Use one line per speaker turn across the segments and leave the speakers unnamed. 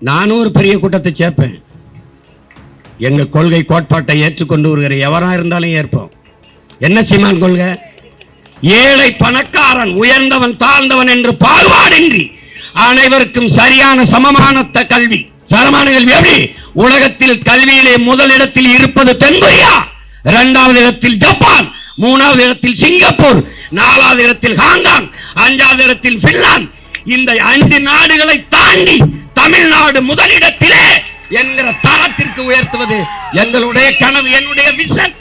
நானும் ஒரு பெரிய கூட்டத்தை சேர்ப்பேன். எங்க கொள்கை கோட்பாட்டை ஏற்றுக்கொண்டு வருகிற எவரா இருந்தாலும் ஏற்போம். என்ன சீமான் கொள்கை? ஏழை பணக்காரன் உயர்ந்தவன் தாழ்ந்தவன் என்று பாகுபாடின்றி அனைவருக்கும் சரியான சமமான கல்வி. சரமான கல்வி எப்படி? உலகத்தில் கல்வியிலே முதலிடத்தில் இருப்பது தென்கொரியா இரண்டாவது இடத்தில் ஜப்பான் மூணாவது இடத்தில் சிங்கப்பூர் நாலாவது இடத்தில் ஹாங்காங் அஞ்சாவது இடத்தில் பின்லாந்து. இந்த அஞ்சு நாடுகளை தாண்டி தமிழ்நாடு முதலிடத்திலே என்கிற தரத்திற்கு உயர்த்துவது எங்களுடைய கனவு என்னுடைய விஷன்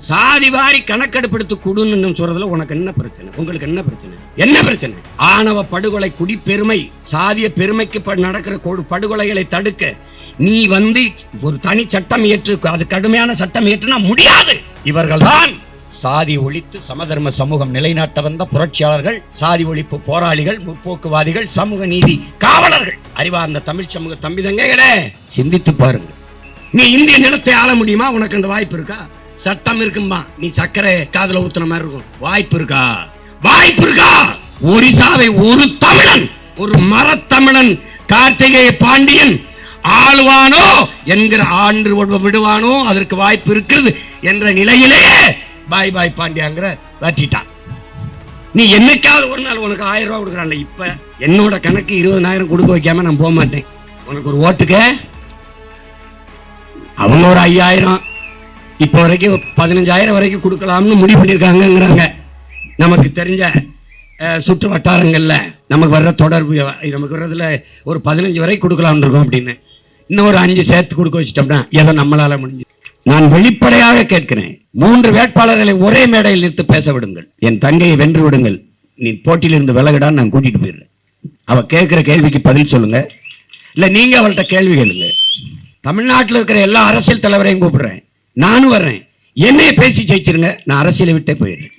சாதி வாரி கணக்கெடுப்பெடுத்து கொடுன்னு சொல்றதுல உனக்கு என்ன பிரச்சனை? உங்களுக்கு என்ன பிரச்சனை? என்ன பிரச்சனை? ஆணவ படுகொலை குடிப்பெருமை சாதிய பெருமைக்கு ப- நடக்கிற கொடு- படுகொலைகளை தடுக்க நீ வந்து ஒரு தனி சட்டம் ஏற்று அது கடுமையான சட்டம் ஏற்றுனா முடியாது. இவர்கள்தான் சாதி ஒழித்து சமதர்ம சமூகம் நிலைநாட்ட வந்த புரட்சியாளர்கள் சாதி ஒழிப்பு போராளிகள் முற்போக்குவாதிகள் சமூக நீதி காவலர்கள். அறிவார்ந்த தமிழ் சமூக தம்பிதங்கைகளே சிந்தித்து பாருங்க நீ இந்திய நிலத்தை ஆள முடியுமா? உனக்கு அந்த வாய்ப்பு இருக்கா? சட்டம் இருக்குமா நீ சக்கரை காதுல ஊத்துன மாதிரி இருக்கும். வாய்ப்பு இருக்கா? வாய்ப்பு இருக்கா? ஒரிசாவை ஒரு தமிழன் ஒரு மரத்தமிழன் கார்த்திகேய பாண்டியன் ஆளுவானோ என்கிற ஆண்டு விடுவானோ? அதற்கு வாய்ப்பு இருக்கிறது என்ற நிலையிலே பாய் பாய் பாண்டியாங்கிற வச்சிட்டான். நீ என்னைக்காவது ஒரு நாள் உனக்கு ஆயிரம் ரூபா கொடுக்குறான்ல இப்ப என்னோட கணக்கு இருபதனாயிரம் கொடுக்க வைக்காம நான் போக மாட்டேன். உனக்கு ஒரு ஓட்டுக்கு? அவங்க ஒரு ஐயாயிரம். இப்போ வரைக்கும் பதினஞ்சாயிரம் வரைக்கும் கொடுக்கலாம்னு முடிவு பண்ணியிருக்காங்கிறாங்க நமக்கு தெரிஞ்ச அஹ், சுற்று வட்டாரங்கள்ல நமக்கு வர்ற தொடர்பு நமக்கு வர்றதுல ஒரு பதினஞ்சு வரைக்கும் கொடுக்கலாம்னு இருக்கோம் அப்படின்னு. இன்னும் ஒரு அஞ்சு சேர்த்து கொடுக்க வச்சிட்டோம்னா ஏதோ நம்மளால முடிஞ்சு நான் வெளிப்படையாக கேட்கிறேன். மூன்று வேட்பாளர்களை ஒரே மேடையில் நிறுத்து பேச விடுங்கள் என் தங்கையை வென்று விடுங்கள். நீ போட்டியிலிருந்து விலகடான்னு நான் கூட்டிட்டு போயிடுறேன். அவ கேட்கிற கேள்விக்கு பதில் சொல்லுங்க. இல்ல நீங்க அவள்கிட்ட கேள்வி கேளுங்க. தமிழ்நாட்டில் இருக்கிற எல்லா அரசியல் தலைவரையும் கூப்பிடுறேன். நானும் வர்றேன். என்னைய பேசி ஜெயிச்சிருங்க. நான் அரசியலை விட்டே போயிடுறேன்.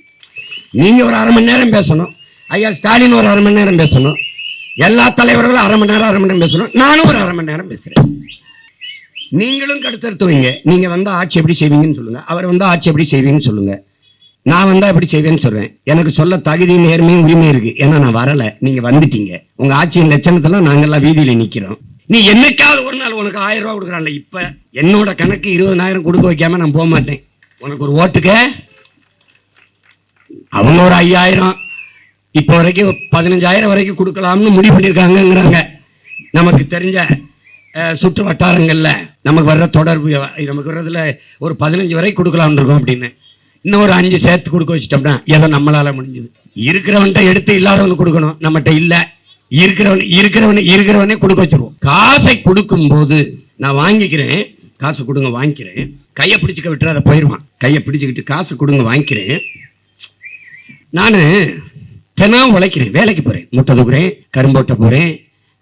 நீங்க ஒரு அரை மணி நேரம் பேசணும். ஐயா ஸ்டாலின் ஒரு அரை மணி நேரம் பேசணும். எல்லா தலைவர்களும் அரை மணி நேரம் அரை மணி நேரம் பேசணும். நானும் ஒரு அரை மணி நேரம் பேசுறேன். நீங்களும் கடுத்தெடுத்துவீங்க நீங்க வந்தா ஆட்சி எப்படி செய்வீங்கன்னு சொல்லுங்க. அவர் வந்தா ஆட்சி எப்படி செய்வீங்கன்னு சொல்லுங்க. நான் வந்தா எப்படி செய்வேன்னு சொல்றேன். எனக்கு சொல்ல தகுதி நேர்மையும் உரிமை இருக்கு. ஏன்னா நான் வரல. நீங்க வந்துட்டீங்க. உங்க ஆட்சியின் லட்சணத்தெல்லாம் நாங்கெல்லாம் வீதியில நிக்கிறோம். நீ என்னைக்காவது ஒரு நாள் உனக்கு ஆயிரம் ரூபா கொடுக்குறான்ல இப்ப? என்னோட கணக்கு இருபதனாயிரம் கொடுக்க வைக்காம நான் போக மாட்டேன். உனக்கு ஒரு ஓட்டுக்கு? அவங்க ஒரு ஐயாயிரம். இப்போ வரைக்கும் பதினஞ்சாயிரம் வரைக்கும் கொடுக்கலாம்னு முடிவு பண்ணியிருக்காங்கங்கிறாங்க நமக்கு தெரிஞ்ச சுற்று வட்டாரங்கள்ல நமக்கு வர்ற தொடர்பு நமக்கு வர்றதுல ஒரு பதினஞ்சு வரை கொடுக்கலாம்னு இருக்கோம் அப்படின்னு. இன்னும் ஒரு அஞ்சு சேர்த்து கொடுக்க வச்சிட்டோம்னா ஏதோ நம்மளால முடிஞ்சது. இருக்கிறவன்ட்ட எடுத்து இல்லாதவனுக்கு கொடுக்கணும் நம்மகிட்ட இல்ல. இருக்கிறவன் இருக்கிறவன் இருக்கிறவனே கொடுக்க வச்சிருவோம். காசை கொடுக்கும் போது நான் வாங்கிக்கிறேன் காசு கொடுங்க வாங்கிக்கிறேன். கையை பிடிச்சிக்க விட்டுறாத போயிடுவான் கையை பிடிச்சுக்கிட்டு காசு கொடுங்க வாங்கிக்கிறேன். நான் தினம் உழைக்கிறேன் வேலைக்கு போறேன். முட்டை தூக்குறேன் கரும்போட்ட போறேன்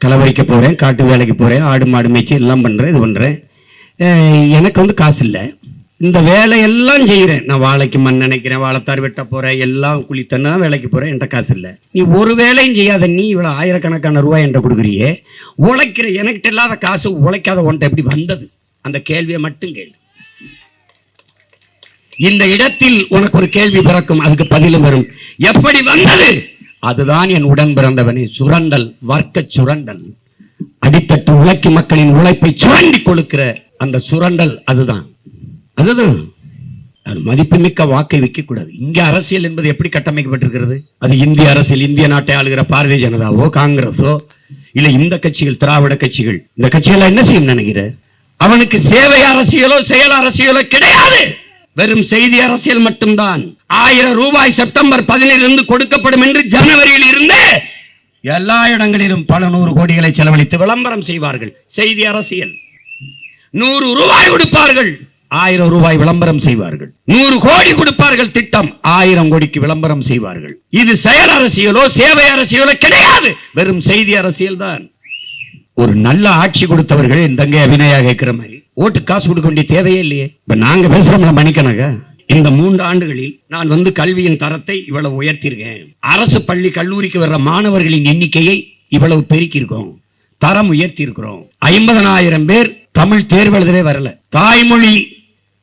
கலவரிக்க போகிறேன் காட்டு வேலைக்கு போகிறேன் ஆடு மாடு மேய்ச்சி எல்லாம் பண்ணுறேன் இது பண்ணுறேன் எனக்கு வந்து காசு இல்லை. இந்த வேலையெல்லாம் செய்கிறேன் நான் வாழைக்கு மண் நினைக்கிறேன் வாழைத்தார் வெட்ட போகிறேன் எல்லாம் குளித்தனா வேலைக்கு போகிறேன் என்கிட்ட காசு இல்லை. நீ ஒரு வேலையும் செய்யாத நீ இவ்வளோ ஆயிரக்கணக்கான ரூபாய் என்கிட்ட கொடுக்குறியே? உழைக்கிற எனக்கிட்ட இல்லாத காசு உழைக்காத ஒன்றை எப்படி வந்தது? அந்த கேள்வியை மட்டும் கேள்வி இந்த இடத்தில் உனக்கு ஒரு கேள்வி பிறக்கும் அதுக்கு பதிலும் வரும். எப்படி வந்தது? அதுதான் என் உடன் பிறந்தவனே சுரண்டல் வர்க்க சுரண்டல். அடித்தட்டு உழைக்கும் மக்களின் உழைப்பை சுரண்டி கொடுக்கிற அந்த சுரண்டல் அதுதான். அதுதான். அது மதிப்புமிக்க வாக்கை வைக்க கூடாது இங்க அரசியல் என்பது எப்படி கட்டமைக்கப்பட்டிருக்கிறது? அது இந்திய அரசியல் இந்திய நாட்டை ஆளுகிற பாரதிய ஜனதாவோ காங்கிரஸோ இல்ல இந்த கட்சிகள் திராவிட கட்சிகள் இந்த கட்சிகள் என்ன செய்யும் நினைக்கிற? அவனுக்கு சேவை அரசியலோ செயல் அரசியலோ கிடையாது. வெறும் செய்தி அரசியல் மட்டும்தான். ஆயிரம் ரூபாய் செப்டம்பர் பதினிலிருந்து கொடுக்கப்படும் என்று ஜனவரியில் இருந்து எல்லா இடங்களிலும் பல நூறு கோடிகளை செலவழித்து விளம்பரம் செய்வார்கள். செய்தி அரசியல். நூறு ரூபாய் கொடுப்பார்கள். ஆயிரம் ரூபாய் விளம்பரம் செய்வார்கள். நூறு கோடி கொடுப்பார்கள் திட்டம். ஆயிரம் கோடிக்கு விளம்பரம் செய்வார்கள். இது செயல் அரசியலோ சேவை அரசியலோ கிடையாது. வெறும் செய்தி அரசியல் தான் ஒரு நல்ல ஆட்சி கொடுத்தவர்கள் இந்த தங்கை அபிநயா கேட்கிற மாதிரி. ஓட்டு காசு கொடுக்க வேண்டிய தேவையே இல்லையே. இப்ப நாங்க பேசுறோம்ல மணிக்கணக்க. இந்த மூன்று ஆண்டுகளில் நான் வந்து கல்வியின் தரத்தை இவ்வளவு உயர்த்தியிருக்கேன். அரசு பள்ளி கல்லூரிக்கு வர்ற மாணவர்களின் எண்ணிக்கையை இவ்வளவு பெருக்கியிருக்கோம் தரம் உயர்த்தி இருக்கிறோம் ஐம்பதனாயிரம் பேர் தமிழ் தேர்வு எழுதவே வரல. தாய்மொழி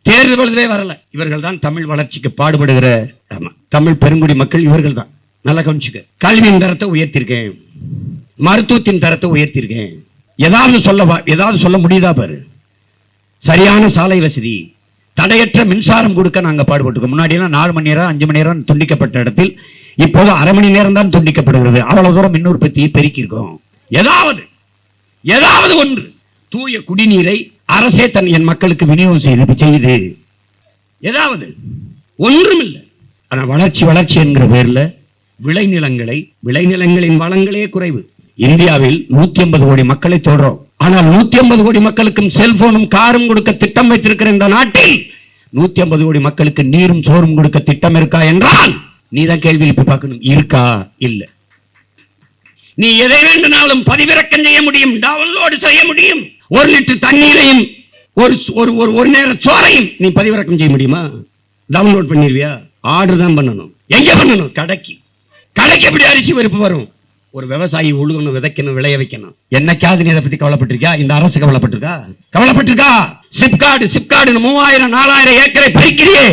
தேர்வு எழுதவே வரல. இவர்கள் தான் தமிழ் வளர்ச்சிக்கு பாடுபடுகிற ஆமா, தமிழ் பெருங்குடி மக்கள் இவர்கள் தான். நல்லா கவனிச்சுக்க. கல்வியின் தரத்தை உயர்த்திருக்கேன் மருத்துவத்தின் தரத்தை உயர்த்தியிருக்கேன். ஏதாவது சொல்ல ஏதாவது சொல்ல முடியுதா பாரு? சரியான சாலை வசதி. தடையற்ற மின்சாரம் கொடுக்க நாங்க பாடுபட்டுக்கோம் முன்னாடியெல்லாம் நாலு மணி நேரம் அஞ்சு மணி நேரம் துண்டிக்கப்பட்ட இடத்தில் இப்போது அரை மணி நேரம் தான் துண்டிக்கப்படுகிறது. அவ்வளவு தூரம் மின் உற்பத்தியை பெருக்கியிருக்கோம் ஏதாவது ஏதாவது ஒன்று தூய குடிநீரை அரசே தன் என் மக்களுக்கு விநியோகம் செய்து செய்து. ஏதாவது ஒன்றுமில்லை. ஆனால் வளர்ச்சி வளர்ச்சி என்கிற பேர்ல விளைநிலங்களை விளைநிலங்களின் வளங்களே குறைவு. இந்தியாவில் நூத்தி ஐம்பது கோடி மக்களை தொடரும் ஆனால் நூத்தி ஐம்பது கோடி மக்களுக்கும் செல்போனும் காரும் கொடுக்க திட்டம் வைத்திருக்கிற இந்த நாட்டில் நூத்தி ஐம்பது கோடி மக்களுக்கு நீரும் சோறும் கொடுக்க திட்டம் இருக்கா என்றால் நீதான் கேள்வி எழுப்பி பார்க்கணும். இருக்கா? இல்ல. நீ எதை வேண்டுனாலும் பதிவிறக்கம் செய்ய முடியும் டவுன்லோடு செய்ய முடியும். ஒரு லிட்டர் தண்ணீரையும் ஒரு ஒரு ஒரு ஒரு நேர சோறையும் நீ பதிவிறக்கம் செய்ய முடியுமா? டவுன்லோட் பண்ணிருவியா? ஆர்டர் தான் பண்ணணும். எங்க பண்ணணும்? கடைக்கு. கடைக்கு எப்படி அரிசி பருப்பு வரும்? ஒரு விவசாயி உழுகணும் விதைக்கணும் விளைய வைக்கணும். என்னைக்காவது நீ இதை பத்தி கவலைப்பட்டிருக்கியா? இந்த அரசு கவலைப்பட்டிருக்கா? கவலைப்பட்டிருக்கா? சிப்காடு சிப்காடு மூவாயிரம் நாலாயிரம் ஏக்கரை பறிக்கிறியே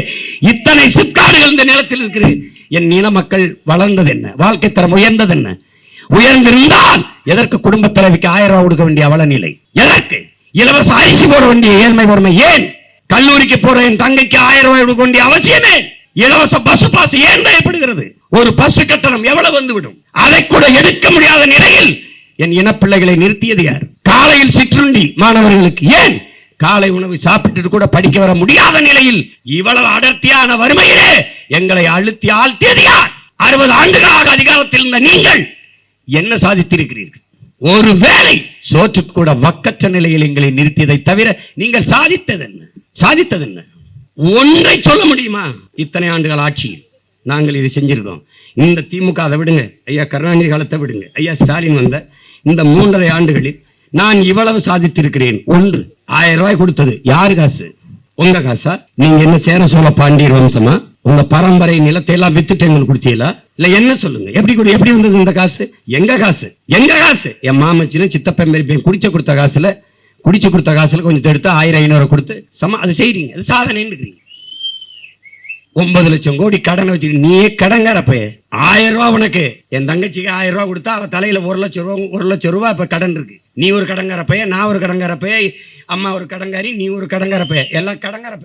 இத்தனை சிப்காடுகள் இந்த நிலத்தில் இருக்கிறது என் நில மக்கள் வளர்ந்தது என்ன? வாழ்க்கை தரம் உயர்ந்தது என்ன? உயர்ந்திருந்தால் எதற்கு குடும்ப தலைவிக்கு ஆயிரம் ரூபாய் கொடுக்க வேண்டிய அவல நிலை எதற்கு? இலவச அரிசி போட வேண்டிய ஏழ்மை பொறுமை ஏன்? கல்லூரிக்கு போற என் தங்கைக்கு ஆயிரம் ரூபாய் கொடுக்க வேண்டிய அவசியமே இலவச பஸ் பாஸ் ஏன் தேவைப்படுகிறது ஒரு பஸ் கட்டணம் எவ்வளவு வந்துவிடும்? அதை கூட எடுக்க முடியாத நிலையில் என் இனப்பிள்ளைகளை நிறுத்தியது யார்? காலையில் சிற்றுண்டி மாணவர்களுக்கு ஏன்? காலை உணவு சாப்பிட்டு கூட படிக்க வர முடியாத நிலையில் இவ்வளவு அடர்த்தியான வறுமையிலே எங்களை அழுத்தி ஆழ்த்தியது யார்? அறுபது ஆண்டுகளாக அதிகாரத்தில் இருந்த நீங்கள் என்ன சாதித்திருக்கிறீர்கள்? ஒரு வேலை சோற்றுக்கு கூட வக்கற்ற நிலையில் எங்களை நிறுத்தியதை தவிர நீங்கள் சாதித்தது என்ன சாதித்தது என்ன ஒன்றை சொல்ல முடியுமா? இத்தனை ஆண்டுகள் ஆட்சி நாங்கள் இதை செஞ்சிருக்கோம் இந்த திமுக அதை விடுங்க. ஐயா கருணாநிதி காலத்தை விடுங்க. ஐயா ஸ்டாலின் வந்த இந்த மூன்றரை ஆண்டுகளில் நான் இவ்வளவு சாதித்திருக்கிறேன். ஒன்று ஆயிரம் ரூபாய் கொடுத்தது. யாரு காசு? உங்க காசா? நீங்க என்ன சேர சோழ பாண்டியர் வம்சமா? உங்க பரம்பரை நிலத்தை எல்லாம் வித்துட்டு எங்களுக்கு கொடுத்தீங்களா? இல்ல என்ன சொல்லுங்க? எப்படி கொடு- எப்படி வந்தது இந்த காசு? எங்க காசு? எங்க காசு? என் மாமச்சின சித்தப்பன் பெரியப்பன் குடிச்ச கொடுத்த காசுல குடிச்சு கொடுத்த காசுல கொஞ்சம் எடுத்து ஆயிரம் ஐநூறு கொடுத்து சம அது செய்றீங்க. அது சாதனைன்னு ஒன்பது லட்சம் கோடி கடனை வச்சுக்கிட்டு நீயே கடங்காரப்ப ஆயிரம் ரூபா உனக்கு. என் தங்கச்சிக்கு ஆயிரம் ரூபா கொடுத்தா அவ தலையில ஒரு லட்சம் ரூபா ஒரு லட்சம் ரூபா இப்ப கடன் இருக்கு. நீ ஒரு கடங்கார நான் ஒரு கடங்கார அம்மா ஒரு கடங்காரி நீ ஒரு கடங்கார எல்லாம் கடங்கார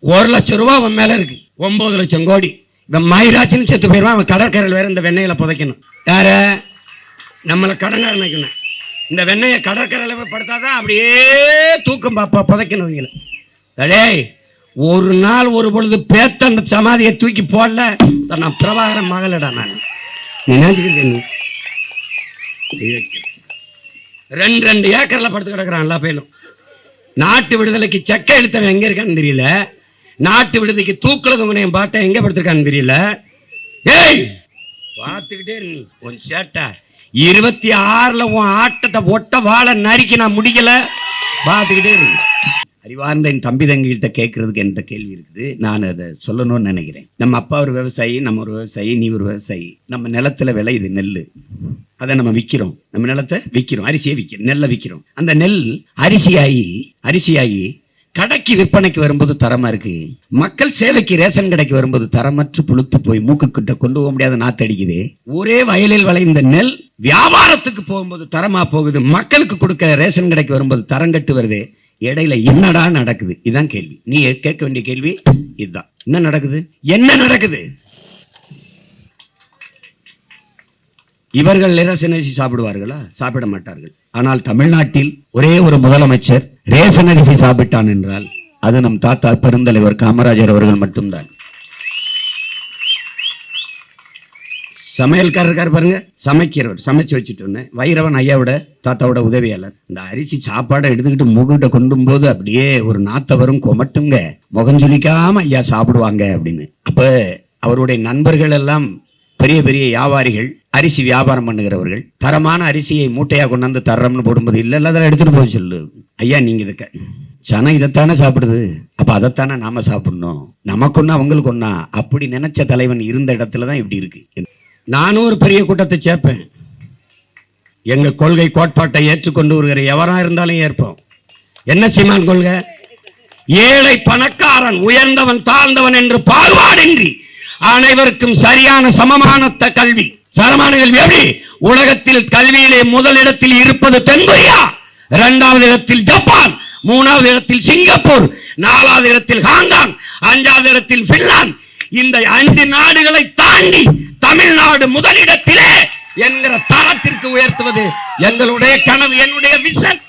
ஒரு லட்சம் ரூபா அவன் மேல இருக்கு. ஒன்பது லட்சம் கோடி. இந்த மயிராச்சின்னு செத்து போயிருவான் அவன் கடற்கரையில் வேற இந்த வெண்ணெயில புதைக்கணும். யார? நம்மளை கடங்கார நினைக்கணும் இந்த வெண்ணெயை கடற்கரையில் படுத்தாதான் அப்படியே தூக்கம் பாப்பா புதைக்கணும் இவங்களை. டேய் ஒரு நாள் ஒரு பொழுது பேத்த அந்த சமாதியை தூக்கி போடல நான் பிரபாகரன் மகளடா நான். நினைச்சுக்கிட்டு ரெண்டு ரெண்டு ஏக்கர்ல படுத்து கிடக்குறான் எல்லா பேரும் நாட்டு விடுதலைக்கு செக்க எடுத்தவன் எங்க இருக்கான்னு தெரியல. நாட்டு விடுதலைக்கு தூக்குல தொங்கின பாட்டை எங்க படுத்திருக்கான்னு தெரியல. ஏய் பார்த்துக்கிட்டே இரு நீ. உன் சேட்டை. இருபத்தி ஆறுல உன் ஆட்டத்தை ஒட்ட வாழ நறுக்கி நான் முடிக்கல. பார்த்துக்கிட்டே இரு. அறிவார்ந்த என் தம்பி தங்கிட்ட கேட்கறதுக்கு என்ற கேள்வி இருக்குது. நான் அதை சொல்லணும்னு நினைக்கிறேன். நம்ம அப்பா ஒரு விவசாயி நம்ம ஒரு விவசாயி நீ ஒரு விவசாயி. நம்ம நிலத்துல விளையுது நெல் அதை நம்ம விற்கிறோம் நம்ம நிலத்தை விற்கிறோம் அரிசியை விற்கிறோம் நெல்லை விற்கிறோம் அந்த நெல் அரிசியாகி அரிசியாகி கடைக்கு விற்பனைக்கு வரும்போது தரமா இருக்கு? மக்கள் சேவைக்கு ரேஷன் கடைக்கு வரும்போது தரமற்று புழுத்து போய் மூக்கு கிட்ட கொண்டு போக முடியாத நாத்தடிக்குது. ஒரே வயலில் விளைந்த நெல் வியாபாரத்துக்கு போகும்போது தரமா போகுது மக்களுக்கு கொடுக்க ரேஷன் கடைக்கு வரும்போது தரம் கட்டு வருது இடையில என்னடா நடக்குது? இதுதான் கேள்வி. நீ கேட்க வேண்டிய கேள்வி இதுதான். என்ன நடக்குது? என்ன நடக்குது? இவர்கள் ரேஷன் அரிசி சாப்பிடுவார்களா? சாப்பிட மாட்டார்கள். ஆனால் தமிழ்நாட்டில் ஒரே ஒரு முதலமைச்சர் ரேஷன் அரிசி சாப்பிட்டான் என்றால் அது நம் தாத்தா பெருந்தலைவர் காமராஜர் அவர்கள் மட்டும்தான். சமையல்காரர் இருக்கார் பாருங்க. சமைக்கிறவர். சமைச்சு வச்சுட்டு வைரவன் ஐயாவோட தாத்தாவோட உதவியாளர். இந்த அரிசி சாப்பாடை எடுத்துக்கிட்டு முகிட்ட கொண்டும் போது அப்படியே ஒரு நாத்த வரும் கொமட்டுங்க. முகஞ்சொலிக்காம ஐயா சாப்பிடுவாங்க அப்படின்னு. அப்ப அவருடைய நண்பர்கள் எல்லாம் பெரிய பெரிய வியாபாரிகள் அரிசி வியாபாரம் பண்ணுகிறவர்கள் தரமான அரிசியை மூட்டையா கொண்டாந்து தர்றோம்னு போடும்போது இல்ல இல்ல அதெல்லாம் எடுத்துட்டு போக சொல்லு. ஐயா நீங்க இதுக்க சனம் இதைத்தானே சாப்பிடுது. அப்ப அதைத்தானே நாம சாப்பிடணும். நமக்கு ஒண்ணா அவங்களுக்கு ஒன்னா அப்படி நினைச்ச தலைவன் இருந்த இடத்துல தான் இப்படி இருக்கு. நானும் ஒரு பெரிய கூட்டத்தை சேர்ப்பேன். எங்க கொள்கை கோட்பாட்டை ஏற்றுக்கொண்டு வருகிற எவரா இருந்தாலும் ஏற்போம். என்ன சீமான் கொள்கை? ஏழை பணக்காரன் உயர்ந்தவன் தாழ்ந்தவன் என்று பாகுபாடின்றி அனைவருக்கும் சரியான சமமான கல்வி. சமமான கல்வி எப்படி? உலகத்தில் கல்வியிலே முதலிடத்தில் இருப்பது தென்கொரியா இரண்டாவது இடத்தில் ஜப்பான் மூணாவது இடத்தில் சிங்கப்பூர் நாலாவது இடத்தில் ஹாங்காங் அஞ்சாவது இடத்தில் பின்லாந்து இந்த அஞ்சு நாடுகளை தாண்டி தமிழ்நாடு முதலிடத்திலே என்கிற தரத்திற்கு உயர்த்துவது எங்களுடைய கனவு என்னுடைய விஷன்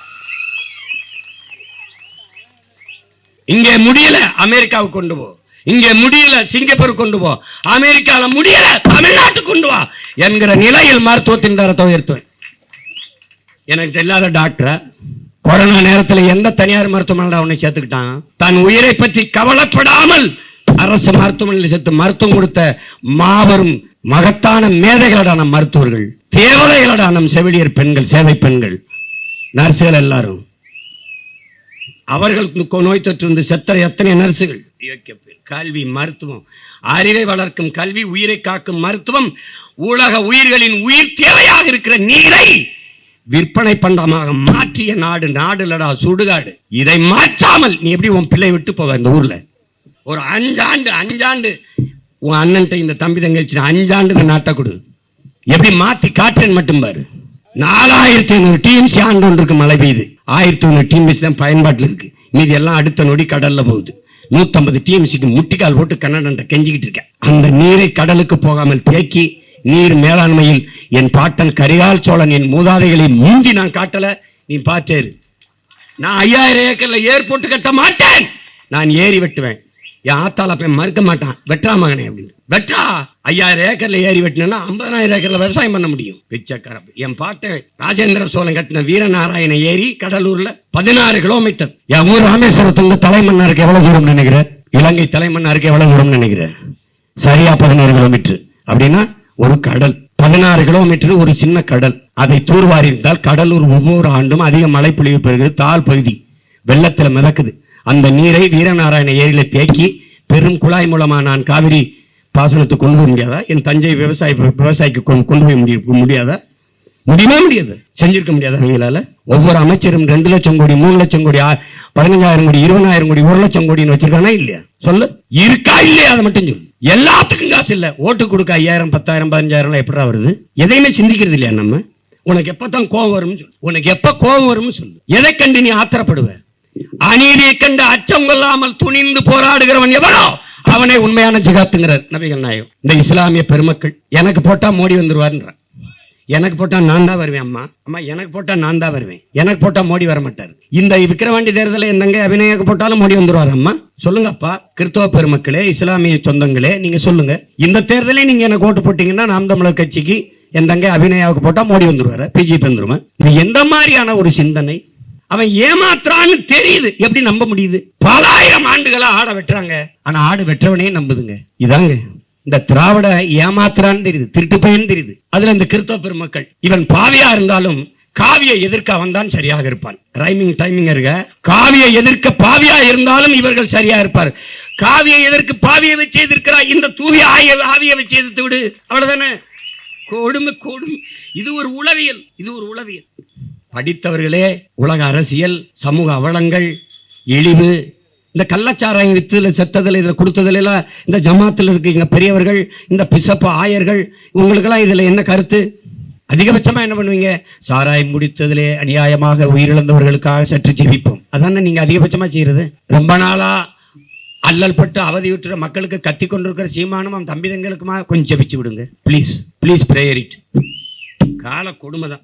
இங்கே முடியல அமெரிக்காவுக்கு கொண்டு போ. இங்கே முடியல சிங்கப்பூர் கொண்டு போ. அமெரிக்கால முடியல தமிழ்நாட்டுக்கு கொண்டு வா என்கிற நிலையில் மருத்துவத்தின் தரத்தை உயர்த்துவேன். எனக்கு தெரியாத டாக்டர். கொரோனா நேரத்தில் எந்த தனியார் மருத்துவமனையில் அவனை சேர்த்துக்கிட்டான்? தன் உயிரை பற்றி கவலைப்படாமல் அரசு மருத்துவமனையில் சேர்த்து மருத்துவம் கொடுத்த மாபெரும் மகத்தான மேதைகளடான மருத்துவர்கள் தேவதைகளடான செவிலியர் பெண்கள் சேவை பெண்கள் நர்சுகள் எல்லாரும். அவர்களுக்கு நோய் தொற்று வந்து செத்த எத்தனை நர்சுகள்? கல்வி மருத்துவம். அறிவை வளர்க்கும் கல்வி உயிரை காக்கும் மருத்துவம் உலக உயிர்களின் உயிர் தேவையாக இருக்கிற நீரை விற்பனை பண்டமாக மாற்றிய நாடு நாடு இல்லடா சுடுகாடு. இதை மாற்றாமல் நீ எப்படி உன் பிள்ளை விட்டு போவ இந்த ஊர்ல? ஒரு அஞ்சாண்டு அஞ்சாண்டு. உன் அண்ணன்ட்ட இந்த தம்பி தங்கச்சி அஞ்சாண்டு இந்த நாட்டை கொடு. எப்படி மாத்தி காட்டுறேன்னு மட்டும் பாரு. நாலாயிரத்தி ஐநூறு டிஎம்சி ஆண்டு ஒன்று இருக்கு மழை பெய்யுது. ஆயிரத்தி ஐநூறு டிஎம்சி தான் பயன்பாட்டில் இருக்கு. மீதி எல்லாம் அடுத்த நொடி கடல்ல போகுது. நூத்தம்பது டிஎம்சிக்கு முட்டிக்கால் போட்டு கன்னடன்ட்ட கெஞ்சிக்கிட்டு இருக்கேன். அந்த நீரை கடலுக்கு போகாமல் தேக்கி நீர் மேலாண்மையில் என் பாட்டன் கரிகால் சோழன் என் மூதாதைகளை மூண்டி நான் காட்டல. நீ பார்த்தேரு நான் ஐயாயிரம் ஏக்கர்ல ஏர்போர்ட் கட்ட மாட்டேன். நான் ஏறி வெட்டுவேன். என் ஆத்தால போய் மறுக்க மாட்டான். வெட்டா மகனே அப்படின்னு. வெட்டா ஐயாயிரம் ஏக்கர்ல ஏறி வெட்டினா ஐம்பதாயிரம் ஏக்கர்ல விவசாயம் பண்ண முடியும். பிச்சைக்கார என் பாட்டை ராஜேந்திர சோழன் கட்டின வீரநாராயண ஏரி கடலூர்ல பதினாறு கிலோமீட்டர் என் ஊர் ராமேஸ்வரத்துல தலைமன்னாருக்கு எவ்வளவு தூரம் நினைக்கிற? இலங்கை தலைமன்னாருக்கு எவ்வளவு தூரம் நினைக்கிற? சரியா பதினாறு கிலோமீட்டர் அப்படின்னா ஒரு கடல். பதினாறு கிலோமீட்டர் ஒரு சின்ன கடல். அதை தூர்வாரி இருந்தால் கடலூர் ஒவ்வொரு ஆண்டும் அதிக மழை பொழிவு பெறுகிறது. தாழ் பகுதி வெள்ளத்துல மிதக்குது. அந்த நீரை வீரநாராயண ஏரியில தேக்கி பெரும் குழாய் மூலமா நான் காவிரி பாசனத்துக்கு கொண்டு போக முடியாதா? என் தஞ்சை விவசாய விவசாயிக்கு கொண்டு கொண்டு போய் முடிய முடியாதா? முடியவே முடியாது. செஞ்சிருக்க முடியாதா ஒவ்வொரு அமைச்சரும் ரெண்டு லட்சம் கோடி மூணு லட்சம் கோடி பதினஞ்சாயிரம் கோடி இருபதாயிரம் கோடி ஒரு லட்சம் கோடின்னு வச்சிருக்கானா இல்லையா? சொல்லு. இருக்கா இல்லையா? அதை மட்டும் சொல்லு. எல்லாத்துக்கும் காசு இல்ல. ஓட்டு கொடுக்க ஐயாயிரம் பத்தாயிரம் பதினஞ்சாயிரம் எப்படா வருது? எதையுமே சிந்திக்கிறது இல்லையா நம்ம? உனக்கு எப்பதான் கோபம் வரும்னு சொல்லு. உனக்கு எப்ப கோபம் வரும்னு சொல்லு. எதை கண்டு நீ ஆத்திரப்படுவேன் அநீதியை கண்டு அச்சம் கொள்ளாமல் துணிந்து போராடுகிறவன் எவனோ அவனே உண்மையான ஜிகாத்துங்கிறார் நபிகள் நாயகம். இந்த இஸ்லாமிய பெருமக்கள் எனக்கு போட்டா மோடி வந்துருவாருன்றான் எனக்கு போட்டா நான் தான் வருவேன் அம்மா. அம்மா எனக்கு போட்டா நான் தான் வருவேன். எனக்கு போட்டா மோடி வர மாட்டார் இந்த விக்கிரவாண்டி தேர்தலில் என்னங்க அபிநயாக்கு போட்டாலும் மோடி வந்துருவார் அம்மா. சொல்லுங்கப்பா கிறிஸ்தவ பெருமக்களே இஸ்லாமிய சொந்தங்களே நீங்க சொல்லுங்க. இந்த தேர்தலே நீங்க எனக்கு ஓட்டு போட்டீங்கன்னா நாம் தமிழர் கட்சிக்கு என் தங்க அபிநயாவுக்கு போட்டா மோடி வந்துருவாரு பிஜேபி வந்துருவேன் இது எந்த மாதிரியான ஒரு சிந்தனை? அவன் ஏமாத்துறான்னு தெரியுது. எப்படி நம்ப முடியுது? பல ஆயிரம் ஆண்டுகளா ஆட வெட்டுறாங்க. ஆனா ஆடு வெற்றவனே நம்புதுங்க. இதாங்க. இந்த திராவிட ஏமாத்துறான்னு தெரியுது. திருட்டு பையன் தெரியுது. அதுல இந்த கிறிஸ்தவ பெருமக்கள். இவன் பாவியா இருந்தாலும் காவிய எதிர்க்க அவன் தான் சரியாக இருப்பான். ரைமிங் டைமிங் இருக்க காவியை எதிர்க்க பாவியா இருந்தாலும் இவர்கள் சரியா இருப்பார். காவியை எதிர்க்க பாவியை வச்சு எதிர்க்கிறா. இந்த தூய ஆய ஆவியை வச்சு எதிர்த்து விடு. அவ்வளவுதானே? கொடுமை கொடுமை. இது ஒரு உளவியல். இது ஒரு உளவியல். படித்தவர்களே உலக அரசியல் சமூக அவலங்கள் இழிவு இந்த கள்ளச்சாராயம் வித்துல செத்ததில் இதில் கொடுத்ததுல எல்லாம் இந்த ஜமாத்தில் இருக்கீங்க பெரியவர்கள் இந்த பிசப்ப ஆயர்கள் உங்களுக்கெல்லாம் இதில் என்ன கருத்து? அதிகபட்சமாக என்ன பண்ணுவீங்க? சாராயம் குடித்ததிலே அநியாயமாக உயிரிழந்தவர்களுக்காக சற்று ஜெபிப்போம் அதானே நீங்கள் அதிகபட்சமாக செய்கிறது ரொம்ப நாளாக அல்லல் பட்டு அவதியுற்ற மக்களுக்கு கத்தி கொண்டிருக்கிற சீமானும் அவன் தம்பிதங்களுக்குமா கொஞ்சம் ஜெபிச்சு விடுங்க. ப்ளீஸ் ப்ளீஸ் ப்ரேயர் இட் கால கொடுமை தான்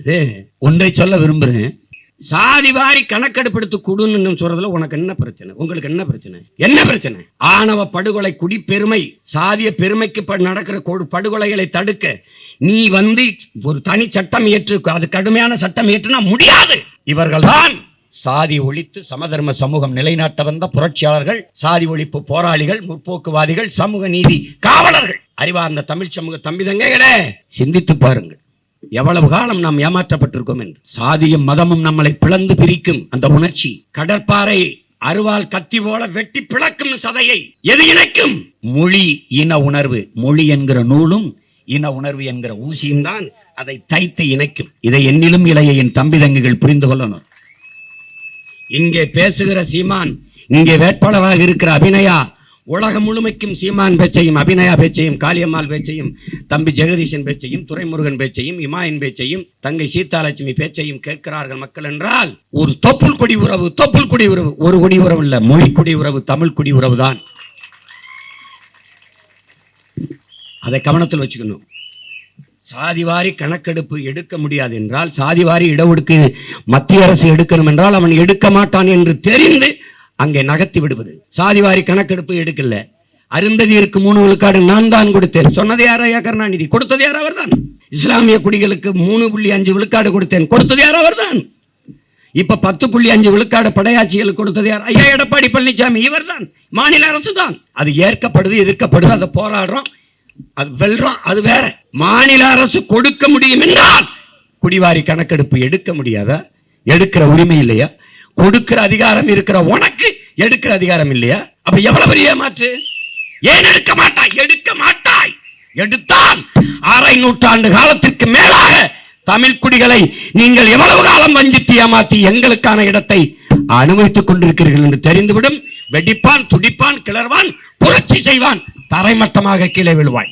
இது ஒன்றை சொல்ல விரும்புறேன் சாதி வாரி கணக்கெடுப்பெடுத்து கொடுன்னு சொல்றதுல உனக்கு என்ன பிரச்சனை? உங்களுக்கு என்ன பிரச்சனை? என்ன பிரச்சனை? ஆணவ படுகொலை குடிப்பெருமை சாதிய பெருமைக்கு நடக்கிற படுகொலைகளை தடுக்க நீ வந்து ஒரு தனி சட்டம் ஏற்று அது கடுமையான சட்டம் ஏற்றுனா முடியாது. இவர்கள்தான் சாதி ஒழித்து சமதர்ம சமூகம் நிலைநாட்ட வந்த புரட்சியாளர்கள் சாதி ஒழிப்பு போராளிகள் முற்போக்குவாதிகள் சமூக நீதி காவலர்கள். அறிவார்ந்த தமிழ் சமூக தம்பிதங்கைகளே சிந்தித்து பாருங்கள். எவ்வளவு காலம் நாம் ஏமாற்றப்பட்டிருக்கோம் என்று. சாதியும் மதமும் நம்மளை பிளந்து பிரிக்கும் அந்த உணர்ச்சி கடற்பாறை அருவாள் கத்தி போல வெட்டி பிளக்கும் சதையை எது இணைக்கும்? மொழி இன உணர்வு. மொழி என்கிற நூலும் இன உணர்வு என்கிற ஊசியும் தான் அதை தைத்து இணைக்கும். இதை என்னிலும் இளைய என் தம்பிதங்கைகள் புரிந்து கொள்ளணும். இங்கே பேசுகிற சீமான் இங்கே வேட்பாளராக இருக்கிற அபிநயா உலகம் முழுமைக்கும் சீமான் பேச்சையும் அபிநயா பேச்சையும் காளியம்மாள் பேச்சையும் தம்பி ஜெகதீஷன் பேச்சையும் துரைமுருகன் பேச்சையும் இமாயின் பேச்சையும் தங்கை சீதாலட்சுமி பேச்சையும் கேட்கிறார்கள் மக்கள் என்றால் ஒரு தொப்புள் குடி உறவு தொப்புள் குடி உறவு ஒரு குடி உறவு இல்ல மொழி குடி உறவு தமிழ் குடி உறவு தான். அதை கவனத்தில் வச்சுக்கணும். சாதிவாரி கணக்கெடுப்பு எடுக்க முடியாது என்றால் சாதிவாரி இடஒடுக்கு மத்திய அரசு எடுக்கணும் என்றால் அவன் எடுக்க மாட்டான் என்று தெரிந்து அங்கே நகர்த்தி விடுவது. சாதிவாரி கணக்கெடுப்பு எடுக்கல. அருந்ததியருக்கு மூணு விழுக்காடு நான் தான் கொடுத்தேன். சொன்னது யாரையா கருணாநிதி? கொடுத்தது யார் அவர்தான்? இஸ்லாமிய குடிகளுக்கு மூணு புள்ளி அஞ்சு விழுக்காடு கொடுத்தேன். கொடுத்தது யார் அவர்தான்? இப்ப பத்து புள்ளி அஞ்சு விழுக்காடு படையாட்சிகளுக்கு கொடுத்தது யார்? ஐயா எடப்பாடி பழனிசாமி இவர்தான். மாநில அரசு தான் அது ஏற்கப்படுது எதிர்க்கப்படுது. அதை போராடுறோம். அது வெல்றோம். அது வேற. மாநில அரசு கொடுக்க முடியும் என்றால் குடிவாரி கணக்கெடுப்பு எடுக்க முடியாதா? எடுக்கிற உரிமை இல்லையா? கொடுக்கிற அதிகாரம் இருக்கிற உனக்கு எடுக்கிற அதிகாரம் இல்லையா? அப்ப எவ்வளவு பெரிய மாற்று ஏன் எடுக்க மாட்டாய்? எடுக்க மாட்டாய். எடுத்தால் அரை நூற்றாண்டு காலத்திற்கு மேலாக தமிழ் குடிகளை நீங்கள் எவ்வளவு காலம் வஞ்சித்து ஏமாத்தி எங்களுக்கான இடத்தை அனுமதித்துக் கொண்டிருக்கிறீர்கள் என்று தெரிந்துவிடும். வெடிப்பான் துடிப்பான் கிளர்வான் புரட்சி செய்வான் தரைமட்டமாக கீழே விழுவாய்.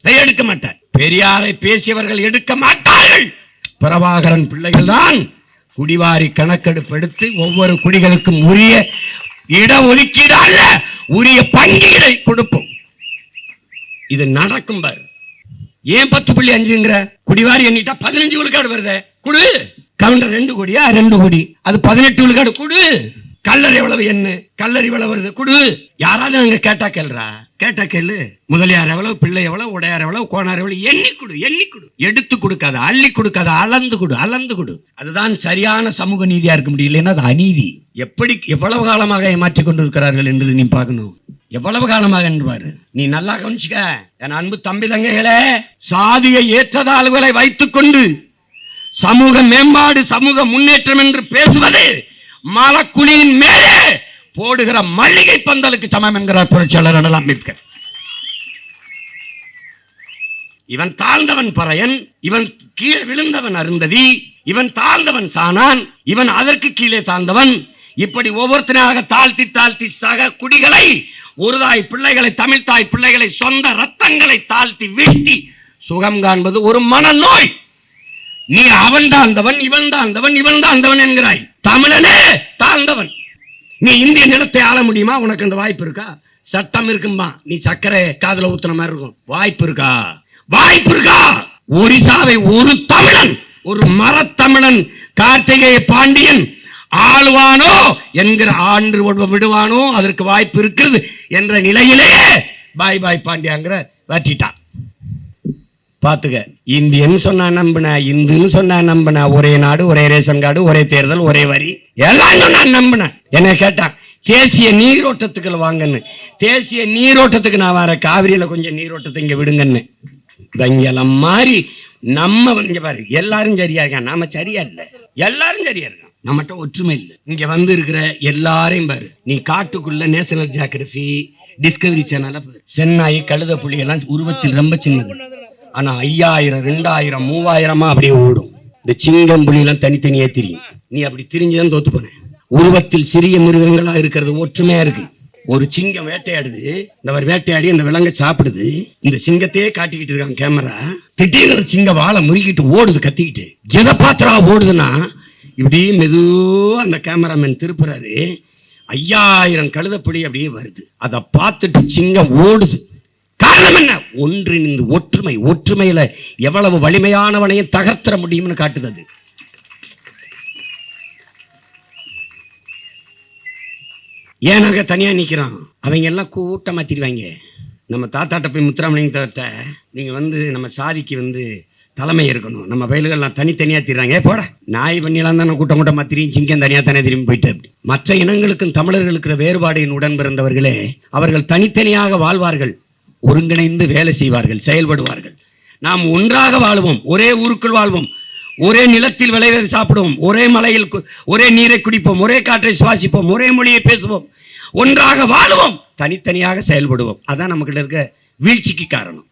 இதை எடுக்க மாட்டார். பெரியாரை பேசியவர்கள் எடுக்க மாட்டார்கள். பிரபாகரன் பிள்ளைகள் தான் குடிவாரி கணக்கெடுப்பு எடுத்து ஒவ்வொரு குடிகளுக்கும் உரிய இட ஒதுக்கீடு அல்ல உரிய பங்கீடை கொடுப்போம். இது நடக்கும் பாரு. ஏன் பத்து புள்ளி அஞ்சுங்கிற? குடிவாரி எண்ணிட்டா பதினஞ்சு விழுக்காடு வருதே. குடு. கவுண்டர் ரெண்டு கோடியா? ரெண்டு கோடி. அது பதினெட்டு விழுக்காடு குடு. கல்லர் எவ்வளவு என்ன? கல்லர் இவ்வளவு வருது? குடு. யாராவது அங்க கேட்டா கேள்றா கேட்டா கேளு. முதலியார் எவ்வளவு பிள்ளை எவ்வளவு உடையார் எவ்வளவு கோனார் எவ்வளவு எண்ணி கொடு எண்ணி கொடு. எடுத்து கொடுக்காத அள்ளி கொடுக்காத அளந்து கொடு அளந்து கொடு. அதுதான் சரியான சமூக நீதியா இருக்க முடியலன்னா அது அநீதி. எப்படி எவ்வளவு காலமாக ஏமாற்றி கொண்டிருக்கிறார்கள் என்று நீ பார்க்கணும். எவ்வளவு காலமாக என்பாரு? நீ நல்லா கவனிச்சுக்க. என் அன்பு தம்பி தங்கைகளே சாதிய ஏற்றதாழ்வுகளை வைத்துக் கொண்டு சமூக மேம்பாடு சமூக முன்னேற்றம் என்று பேசுவது மலக்குழியின் மேலே போடுகிற மல்லிகை பந்தலுக்கு சமம் என்கிறார் புரட்சியாளர் அண்ணல் அம்பேத்கர். இவன் தாழ்ந்தவன் பறையன் இவன் கீழே விழுந்தவன் அருந்ததி இவன் தாழ்ந்தவன் சானான் இவன் அதற்கு கீழே தாழ்ந்தவன். இப்படி ஒவ்வொருத்தனாக தாழ்த்தி தாழ்த்தி சக குடிகளை ஒரு தாய் பிள்ளைகளை தமிழ்தாய் பிள்ளைகளை சொந்த ரத்தங்களை தாழ்த்தி வீழ்த்தி சுகம் காண்பது ஒரு மனநோய். நீ அவன் தாழ்ந்தவன் இவன் தாழ்ந்தவன் இவன் தாழ்ந்தவன் என்கிறாய். தமிழனே தாழ்ந்தவன். நீ இந்திய நிலத்தை ஆள முடியுமா? உனக்கு அந்த வாய்ப்பு இருக்கா? சட்டம் இருக்கும்பா நீ சர்க்கரை காதுல ஊத்துன மாதிரி இருக்கும். வாய்ப்பு இருக்கா? வாய்ப்பு இருக்கா? ஒரிசாவை ஒரு தமிழன் ஒரு மரத்தமிழன் கார்த்திகேய பாண்டியன் ஆளுவானோ என்கிற ஆண்டு விடுவானோ? அதற்கு வாய்ப்பு இருக்கிறது என்ற நிலையிலே பாய் பாய் பாண்டியாங்கிற வற்றிட்டான். பாத்துக்க. இந்தியன்னு சொன்னா நம்பின இந்துன்னு சொன்னா நம்பின ஒரே நாடு ஒரே ரேஷன் கார்டு ஒரே தேர்தல் ஒரே வரி. எல்லாம் சொன்னா நம்பின. என்ன கேட்டான் தேசிய நீரோட்டத்துக்கு வாங்கன்னு. தேசிய நீரோட்டத்துக்கு நான் வர காவிரியில கொஞ்சம் நீரோட்டத்தை இங்க விடுங்கன்னு. வெங்கலம் மாதிரி நம்ம இங்க பாரு எல்லாரும் சரியா இருக்கான் நாம சரியா இல்ல. எல்லாரும் சரியா இருக்கான் நம்மகிட்ட ஒற்றுமை இல்ல. இங்க வந்து இருக்கிற எல்லாரையும் பாரு. நீ காட்டுக்குள்ள நேஷனல் ஜியாகிரபி டிஸ்கவரி சேனல் சென்னாய் கழுத புலி எல்லாம் உருவத்தில் ரொம்ப சின்னது. ஆனா ஐயாயிரம் ரெண்டாயிரம் மூவாயிரமா அப்படியே ஓடும். இந்த சிங்கம் புலிலாம் தனித்தனியா தெரியும். நீ அப்படி திரிஞ்சுதான் தோத்து போன. உருவத்தில் சிறிய மிருகங்களா இருக்கிறது ஒற்றுமையா இருக்கு. ஒரு சிங்கம் வேட்டையாடுது. இந்த மாதிரி வேட்டையாடி அந்த விலங்கை சாப்பிடுது. இந்த சிங்கத்தையே காட்டிக்கிட்டு இருக்காங்க கேமரா. திடீர்னு சிங்க சிங்கம் வாழை முறுக்கிட்டு ஓடுது கத்திக்கிட்டு. எதை பாத்திரா ஓடுதுன்னா இப்படி மெதுவா அந்த கேமராமேன் திருப்புறாரு. ஐயாயிரம் கழுதப்படி அப்படியே வருது. அதை பார்த்துட்டு சிங்கம் ஓடுது. காரணம் என்ன? ஒன்றிணைந்து ஒற்றுமை ஒற்றுமையில எவ்வளவு வலிமையானவனையும் தகர்த்தர முடியும்னு காட்டுது ஏனாக ஏன் தனியா நிக்கிறோம் அவங்க எல்லாம் கூட்டம் மாத்திடுவாங்க நம்ம தாத்தாட்ட போய் முத்துராமலிங்க நீங்க வந்து நம்ம சாதிக்கு வந்து தலைமை இருக்கணும் நம்ம வயல்கள்லாம் தனித்தனியா திரிறாங்க. போட. நாய் பண்ணிலாம் தானே கூட்டம் கூட்டம் மாத்திரியும் சிங்கம் தனியா தானே திரும்பி போயிட்டு அப்படி. மற்ற இனங்களுக்கும் தமிழர்களுக்கு இருக்கிற வேறுபாடின் உடன் பிறந்தவர்களே அவர்கள் தனித்தனியாக வாழ்வார்கள். ஒருங்கிணைந்து வேலை செய்வார்கள் செயல்படுவார்கள். நாம் ஒன்றாக வாழுவோம் ஒரே ஊருக்குள் வாழ்வோம் ஒரே நிலத்தில் விளைவதை சாப்பிடுவோம் ஒரே மலையில் கு- ஒரே நீரை குடிப்போம் ஒரே காற்றை சுவாசிப்போம் ஒரே மொழியை பேசுவோம் ஒன்றாக வாழுவோம் தனித்தனியாக செயல்படுவோம். அதான் நம்மகிட்ட இருக்க வீழ்ச்சிக்கு காரணம்.